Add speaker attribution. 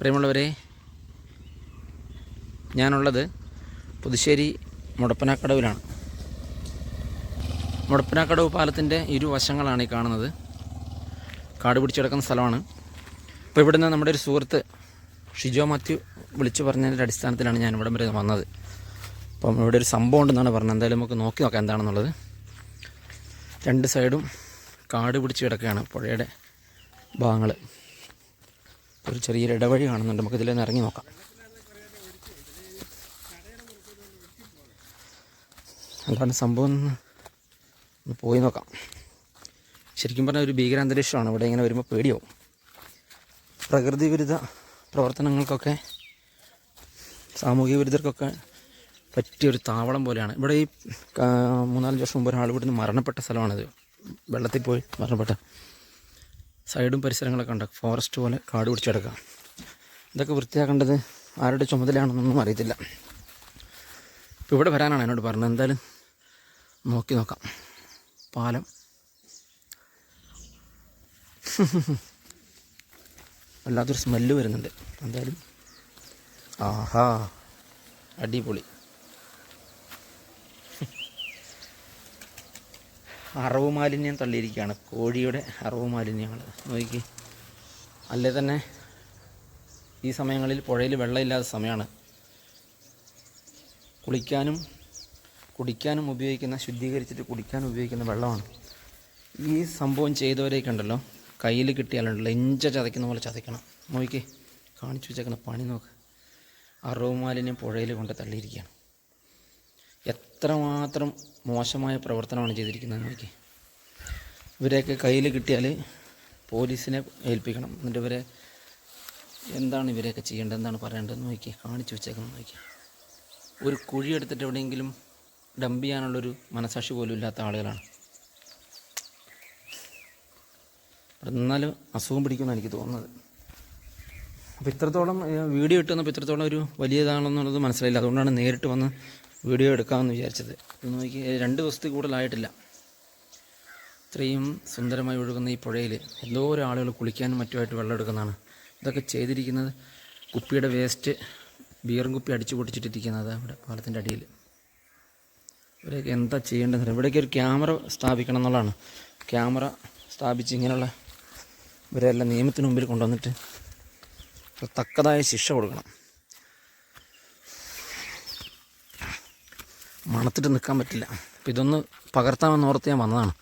Speaker 1: പ്രിയമുള്ളവരെ ഞാനുള്ളത് പുതുശ്ശേരി മുടപ്പനാക്കടവിലാണ്. മുടപ്പനാക്കടവ് പാലത്തിന്റെ ഇരുവശങ്ങളാണ് ഈ കാണുന്നത്. കാട് പിടിച്ചു കിടക്കുന്ന സ്ഥലമാണ്. ഇപ്പോൾ ഇവിടുന്ന് നമ്മുടെ ഒരു സുഹൃത്ത് ഷിജോ മാത്യു വിളിച്ചു പറഞ്ഞതിന്റെ അടിസ്ഥാനത്തിലാണ് ഞാൻ ഇവിടം വരെ വന്നത്. അപ്പം ഇവിടെ ഒരു സംഭവം ഉണ്ടെന്നാണ് പറഞ്ഞത്. എന്തായാലും നമുക്ക് നോക്കി നോക്കാം എന്താണെന്നുള്ളത്. രണ്ട് സൈഡും കാട് പിടിച്ച് കിടക്കുകയാണ് പുഴയുടെ ഭാഗങ്ങൾ ഒരു ചെറിയൊരു ഇടവഴി കാണുന്നുണ്ട്. നമുക്ക് ഇതിലൊന്ന് ഇറങ്ങി നോക്കാം. എന്താണ് സംഭവം? ഒന്ന് പോയി നോക്കാം. ശരിക്കും പറഞ്ഞാൽ ഒരു ഭീകരാന്തരീക്ഷമാണ്. ഇവിടെ ഇങ്ങനെ വരുമ്പോൾ പേടിയാവും. പ്രകൃതി വിരുദ്ധ പ്രവർത്തനങ്ങൾക്കൊക്കെ സാമൂഹിക വിരുദ്ധർക്കൊക്കെ പറ്റിയൊരു താവളം പോലെയാണ്. ഇവിടെ ഈ മൂന്നാലഞ്ച് വർഷം മുമ്പ് ഒരാൾ ഇവിടുന്ന് മരണപ്പെട്ട സ്ഥലമാണിത്. വെള്ളത്തിൽ പോയി മരണപ്പെട്ട സൈഡും പരിസരങ്ങളൊക്കെ ഉണ്ട്. ഫോറസ്റ്റ് പോലെ കാട് പിടിച്ചെടുക്കാം. ഇതൊക്കെ വൃത്തിയാക്കേണ്ടത് ആരുടെ ചുമതലയാണെന്നൊന്നും അറിയത്തില്ല. ഇപ്പോൾ ഇവിടെ വരാനാണ് എന്നോട് പറഞ്ഞത്. എന്തായാലും നോക്കി നോക്കാം. പാലം. വല്ലാത്തൊരു സ്മെല്ല് വരുന്നുണ്ട്. എന്തായാലും ആഹാ അടിപൊളി. അറവ് മാലിന്യം തള്ളിയിരിക്കുകയാണ്. കോഴിയുടെ അറവ് മാലിന്യങ്ങൾ നോക്കി. അല്ലേ തന്നെ ഈ സമയങ്ങളിൽ പുഴയിൽ വെള്ളമില്ലാത്ത സമയമാണ്. കുളിക്കാനും കുടിക്കാനും ഉപയോഗിക്കുന്ന ശുദ്ധീകരിച്ചിട്ട് കുടിക്കാനും ഉപയോഗിക്കുന്ന വെള്ളമാണ്. ഈ സംഭവം ചെയ്തവരെയൊക്കെ ഉണ്ടല്ലോ. കയ്യിൽ കിട്ടിയാലുണ്ടല്ലോ. ഇഞ്ച ചതയ്ക്കുന്ന പോലെ ചതയ്ക്കണം. നോക്കി. കാണിച്ചു വെച്ചേക്കുന്ന പണി നോക്ക്. അറവ് മാലിന്യം പുഴയിൽ കൊണ്ട് തള്ളിയിരിക്കുകയാണ്. എത്രമാത്രം മോശമായ പ്രവർത്തനമാണ് ചെയ്തിരിക്കുന്നത് നോക്കി. ഇവരെയൊക്കെ കയ്യിൽ കിട്ടിയാൽ പോലീസിനെ ഏൽപ്പിക്കണം. എന്നിട്ട് ഇവരെ എന്താണ് ഇവരെയൊക്കെ ചെയ്യേണ്ടത്? എന്താണ് പറയേണ്ടത് നോക്കി. കാണിച്ചു വെച്ചേക്കുന്നത് നോക്കി. ഒരു കുഴി എടുത്തിട്ട് എവിടെയെങ്കിലും ഡംപ് ചെയ്യാനുള്ളൊരു മനസാക്ഷി പോലും ഇല്ലാത്ത ആളുകളാണ്. എന്നാലും അസുഖം പിടിക്കുമെന്നാണ് എനിക്ക് തോന്നുന്നത്. അപ്പോൾ ഇത്രത്തോളം വീഡിയോ ഇട്ടുന്നപ്പോൾ ഇത്രത്തോളം ഒരു വലിയതാണെന്നുള്ളത് മനസ്സിലായില്ല. അതുകൊണ്ടാണ് നേരിട്ട് വന്ന് വീഡിയോ എടുക്കാമെന്ന് വിചാരിച്ചത്. നോക്കി രണ്ട് ദിവസത്തിൽ കൂടുതലായിട്ടില്ല. ഇത്രയും സുന്ദരമായി ഒഴുകുന്ന ഈ പുഴയിൽ എന്തോ ഒരു ആളുകൾ കുളിക്കാനും മറ്റുമായിട്ട് വെള്ളം എടുക്കുന്നതാണ്. ഇതൊക്കെ ചെയ്തിരിക്കുന്നത് കുപ്പിയുടെ വേസ്റ്റ് ബിയറും കുപ്പി അടിച്ചു പൊട്ടിച്ചിട്ടിരിക്കുന്നത് അവിടെ പാലത്തിന്റെ അടിയിൽ ഇവരൊക്കെ എന്താ ചെയ്യേണ്ടത്? ഇവിടേക്ക് ഒരു ക്യാമറ സ്ഥാപിക്കണം എന്നുള്ളതാണ്. ക്യാമറ സ്ഥാപിച്ച് ഇങ്ങനെയുള്ള ഇവരെല്ലാം നിയമത്തിന് മുമ്പിൽ കൊണ്ടുവന്നിട്ട് തക്കതായ ശിക്ഷ കൊടുക്കണം. മണത്തിട്ട് നിൽക്കാൻ പറ്റില്ല. അപ്പം ഇതൊന്ന് പകർത്താമെന്ന് ഓർത്ത് ഞാൻ വന്നതാണ്.